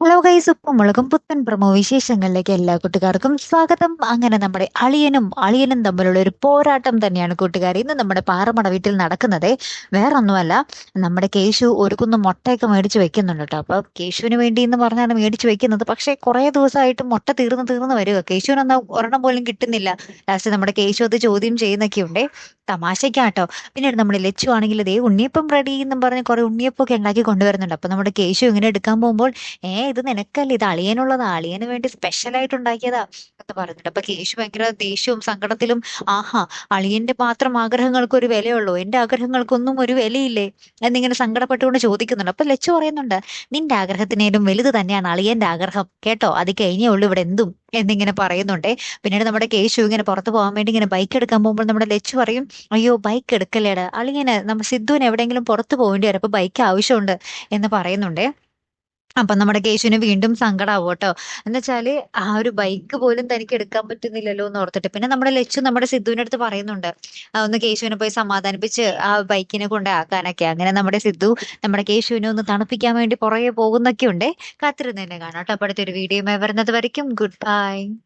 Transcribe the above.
Hello guys ഉപ്പും മുളകും പുത്തൻ പ്രമോ വിശേഷങ്ങളിലേക്ക് എല്ലാ കൂട്ടുകാർക്കും സ്വാഗതം. അങ്ങനെ നമ്മുടെ അളിയനും അളിയനും തമ്മിലുള്ള ഒരു പോരാട്ടം തന്നെയാണ് കൂട്ടുകാർ. ഇന്ന് നമ്മുടെ പാറമട വീട്ടിൽ നടക്കുന്നത് വേറൊന്നുമല്ല നമ്മുടെ കേശു ഒരു കുന്ന് മുട്ടയൊക്കെ മേടിച്ച് വെക്കുന്നുണ്ട് കേട്ടോ. അപ്പൊ കേശുവിന് വേണ്ടി എന്ന് പറഞ്ഞാണ് മേടിച്ച് വെക്കുന്നത്. പക്ഷേ കുറെ ദിവസമായിട്ട് മുട്ട തീർന്ന് തീർന്ന് വരിക കേശുവിനൊന്നും ഒരെണ്ണം പോലും കിട്ടുന്നില്ല. ലാസ്റ്റ് നമ്മുടെ കേശു അത് ചോദ്യം ചെയ്യുന്നൊക്കെ പിന്നെ പിന്നീട് നമ്മുടെ ലച്ചു ആണെങ്കിൽ ദേ ഉണ്ണിയപ്പം റെഡി എന്നും പറഞ്ഞ് കുറെ ഉണ്ണിയപ്പൊക്കെ ഉണ്ടാക്കി കൊണ്ടുവരുന്നുണ്ട്. അപ്പൊ നമ്മുടെ കേശു ഇങ്ങനെ എടുക്കാൻ പോകുമ്പോൾ ഏ ഇത് നിനക്കല്ല? ഇത് അളിയനുള്ളതാ. അളിയന് വേണ്ടി സ്പെഷ്യൽ ആയിട്ട് ഉണ്ടാക്കിയതാ. എന്ന് പറഞ്ഞിട്ട്. അപ്പൊ കേശു ഭയങ്കര ദേഷ്യവും സങ്കടത്തിലും ആഹാ അളിയന്റെ മാത്രം ആഗ്രഹങ്ങൾക്ക് ഒരു വിലയുള്ളൂ. എന്റെ ആഗ്രഹങ്ങൾക്കൊന്നും ഒരു വിലയില്ലേ? എന്നിങ്ങനെ സങ്കടപ്പെട്ടുകൊണ്ട് ചോദിക്കുന്നുണ്ട്. അപ്പൊ ലച്ചു പറയുന്നുണ്ട് നിന്റെ ആഗ്രഹത്തിനേലും വലുത് തന്നെയാണ് അളിയന്റെ ആഗ്രഹം. കേട്ടോ അത് കഴിഞ്ഞേ ഉള്ളൂ. ഇവിടെ എന്തും എന്നിങ്ങനെ പറയുന്നുണ്ട്. പിന്നീട് നമ്മുടെ കേശു ഇങ്ങനെ പുറത്ത് പോകാൻ വേണ്ടി ഇങ്ങനെ ബൈക്ക് എടുക്കാൻ പോകുമ്പോൾ നമ്മുടെ ലച്ചു പറയും അയ്യോ ബൈക്ക് എടുക്കല്ലേടാ? അളിങ്ങനെ നമ്മൾ സിദ്ധുവിന് എവിടെയെങ്കിലും പുറത്ത് പോകേണ്ടി വരും അപ്പൊ ബൈക്ക് ആവശ്യമുണ്ട് എന്ന് പറയുന്നുണ്ട്. അപ്പൊ നമ്മുടെ കേശുവിന് വീണ്ടും സങ്കടാവും കേട്ടോ. എന്നുവെച്ചാൽ ആ ഒരു ബൈക്ക് പോലും തനിക്ക് എടുക്കാൻ പറ്റുന്നില്ലല്ലോ എന്ന് ഓർത്തിട്ട്. പിന്നെ നമ്മുടെ ലച്ചു നമ്മുടെ സിദ്ധുവിന്റെ അടുത്ത് പറയുന്നുണ്ട്. ഒന്ന് കേശുവിനെ പോയി സമാധാനിപ്പിച്ച് ആ ബൈക്കിനെ കൊണ്ട് ആക്കാനൊക്കെ. അങ്ങനെ നമ്മുടെ സിദ്ധു നമ്മുടെ കേശുവിനെ ഒന്ന് തണുപ്പിക്കാൻ വേണ്ടി പുറകെ പോകുന്നൊക്കെ ഉണ്ട്. കാത്തിരുന്ന് തന്നെ കാണാം കേട്ടോ. അപ്പൊ അടുത്തൊരു വീഡിയോ വരുന്നത് വരയ്ക്കും. Good bye